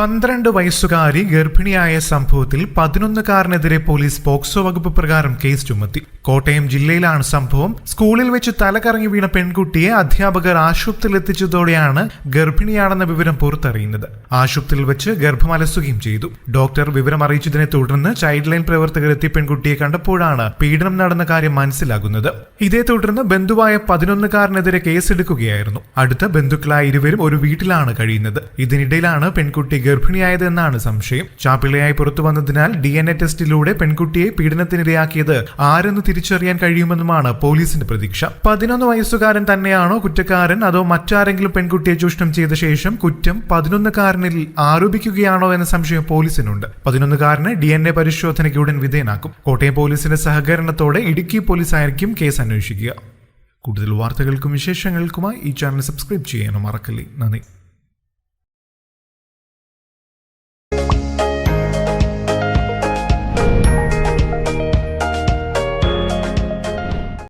പന്ത്രണ്ട് വയസ്സുകാരി ഗർഭിണിയായ സംഭവത്തിൽ പതിനൊന്നുകാരനെതിരെ പോലീസ് പോക്സോ വകുപ്പ് പ്രകാരം കേസ് ചുമത്തി. കോട്ടയം ജില്ലയിലാണ് സംഭവം. സ്കൂളിൽ വെച്ച് തലകറങ്ങി വീണ പെൺകുട്ടിയെ അധ്യാപകർ ആശുപത്രിയിൽ എത്തിച്ചതോടെയാണ് ഗർഭിണിയാണെന്ന വിവരം പുറത്തറിയുന്നത്. ആശുപത്രിയിൽ വെച്ച് ഗർഭമലസുകയും ചെയ്തു. ഡോക്ടർ വിവരം അറിയിച്ചതിനെ തുടർന്ന് ചൈൽഡ് ലൈൻ പ്രവർത്തകർ എത്തി പെൺകുട്ടിയെ കണ്ടപ്പോഴാണ് പീഡനം നടന്ന കാര്യം മനസ്സിലാകുന്നത്. ഇതേ തുടർന്ന് ബന്ധുവായ പതിനൊന്നുകാരനെതിരെ കേസെടുക്കുകയായിരുന്നു. അടുത്ത ബന്ധുക്കളായ ഇരുവരും ഒരു വീട്ടിലാണ് കഴിയുന്നത്. ഇതിനിടയിലാണ് പെൺകുട്ടി ഗർഭിണിയായത് എന്നാണ് സംശയം. ചാപ്പിളയായി പുറത്തു വന്നതിനാൽ ഡി എൻ എ ടെസ്റ്റിലൂടെ പെൺകുട്ടിയെ പീഡനത്തിനിരയാക്കിയത് ആരെന്ന് തിരിച്ചറിയാൻ കഴിയുമെന്നുമാണ് പോലീസിന്റെ പ്രതീക്ഷ. പതിനൊന്ന് വയസ്സുകാരൻ തന്നെയാണോ കുറ്റക്കാരൻ? അതോ മറ്റാരെങ്കിലും പെൺകുട്ടിയെ ചൂഷണം ചെയ്ത ശേഷം കുറ്റം പതിനൊന്നുകാരനിൽ ആരോപിക്കുകയാണോ എന്ന സംശയം പോലീസിനുണ്ട്. പതിനൊന്നുകാരന് ഡി എൻ എ പരിശോധനയ്ക്ക് ഉടൻ വിധേയനാക്കും. കോട്ടയം പോലീസിന്റെ സഹകരണത്തോടെ ഇടുക്കി പോലീസായിരിക്കും കേസ് അന്വേഷിക്കുക. കൂടുതൽ വാർത്തകൾക്കും വിശേഷങ്ങൾക്കുമായി ഈ ചാനൽ സബ്സ്ക്രൈബ് ചെയ്യാനും മറക്കല്ലേ. നന്ദി.